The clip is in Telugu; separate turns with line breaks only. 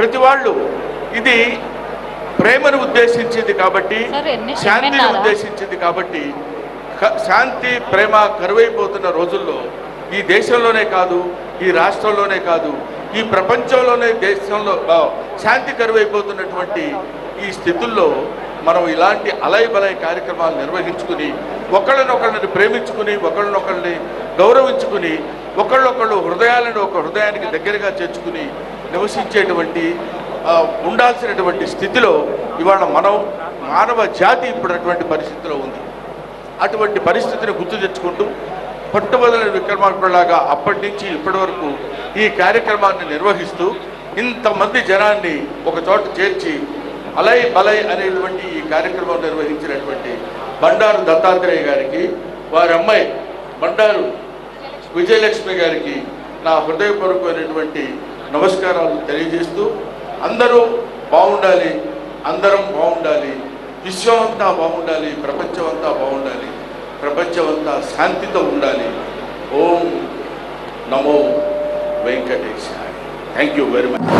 ప్రతి వాళ్ళు ఇది ప్రేమను ఉద్దేశించింది కాబట్టి శాంతిని? ఉద్దేశించింది కాబట్టి శాంతి ప్రేమ కరువైపోతున్న రోజుల్లో ఈ దేశంలోనే కాదు ఈ రాష్ట్రంలోనే కాదు ఈ ప్రపంచంలోనే దేశంలో శాంతి కరువైపోతున్నటువంటి ఈ స్థితుల్లో మనం ఇలాంటి అలై బలై కార్యక్రమాలు నిర్వహించుకుని ఒకళ్ళనొకళ్ళని ప్రేమించుకుని ఒకళ్ళనొకళ్ళని గౌరవించుకుని ఒకళ్ళొకళ్ళు హృదయాలను ఒక హృదయానికి దగ్గరగా చేర్చుకుని నివసించేటువంటి ఉండాల్సినటువంటి స్థితిలో ఇవాళ మనం మానవ జాతి ఇప్పుడు అటువంటి పరిస్థితిలో ఉంది. అటువంటి పరిస్థితిని గుర్తు తెచ్చుకుంటూ పట్టుబదల విక్రమార్కులాగా అప్పటి నుంచి ఇప్పటి వరకు ఈ కార్యక్రమాన్ని నిర్వహిస్తూ ఇంతమంది జనాన్ని ఒక చోట చేర్చి అలై బలై అనేటువంటి ఈ కార్యక్రమం నిర్వహించినటువంటి బండారు దత్తాత్రేయ గారికి వారి అమ్మాయి బండారు విజయలక్ష్మి గారికి నా హృదయపూర్వకమైనటువంటి నమస్కారాలు తెలియజేస్తూ అందరూ బాగుండాలి అందరం బాగుండాలి విశ్వం అంతా బాగుండాలి ప్రపంచం అంతా బాగుండాలి ప్రపంచం అంతా శాంతితో ఉండాలి. ఓం నమో వెంకటేశాయ. Thank you very much